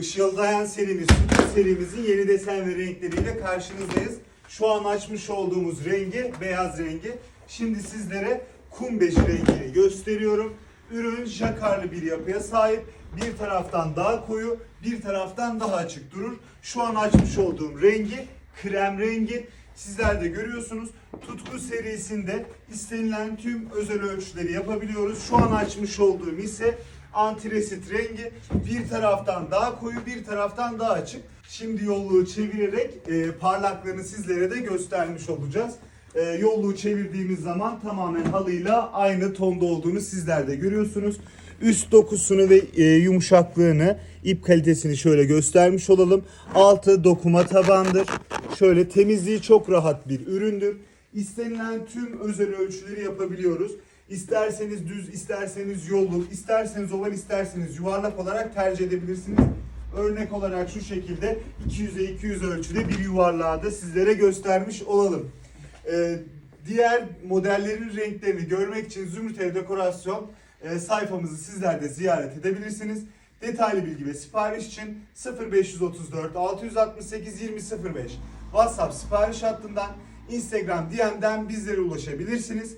Işıldayan serimiz, serimizin yeni desen ve renkleriyle karşınızdayız. Şu an açmış olduğumuz rengi, beyaz rengi. Şimdi sizlere kum beji rengini gösteriyorum. Ürün jakarlı bir yapıya sahip. Bir taraftan daha koyu, bir taraftan daha açık durur. Şu an açmış olduğum rengi krem rengi. Sizler de görüyorsunuz. Tutku serisinde istenilen tüm özel ölçüleri yapabiliyoruz. Şu an açmış olduğum ise antresit rengi. Bir taraftan daha koyu, bir taraftan daha açık. Şimdi yolluğu çevirerek e, parlaklığını sizlere de göstermiş olacağız. E, yolluğu çevirdiğimiz zaman tamamen halıyla aynı tonda olduğunu sizler de görüyorsunuz. Üst dokusunu ve e, yumuşaklığını, ip kalitesini şöyle göstermiş olalım. Altı dokuma tabandır. Şöyle temizliği çok rahat bir üründür. İstenilen tüm özel ölçüleri yapabiliyoruz. İsterseniz düz, isterseniz yolluk, isterseniz oval, isterseniz yuvarlak olarak tercih edebilirsiniz. Örnek olarak şu şekilde 200'e 200 ölçüde bir yuvarlağı da sizlere göstermiş olalım. Ee, diğer modellerin renklerini görmek için Zümrüt Dekorasyon e, sayfamızı sizler de ziyaret edebilirsiniz. Detaylı bilgi ve sipariş için 0534 668 2005 WhatsApp sipariş hattından Instagram DM'den bizlere ulaşabilirsiniz.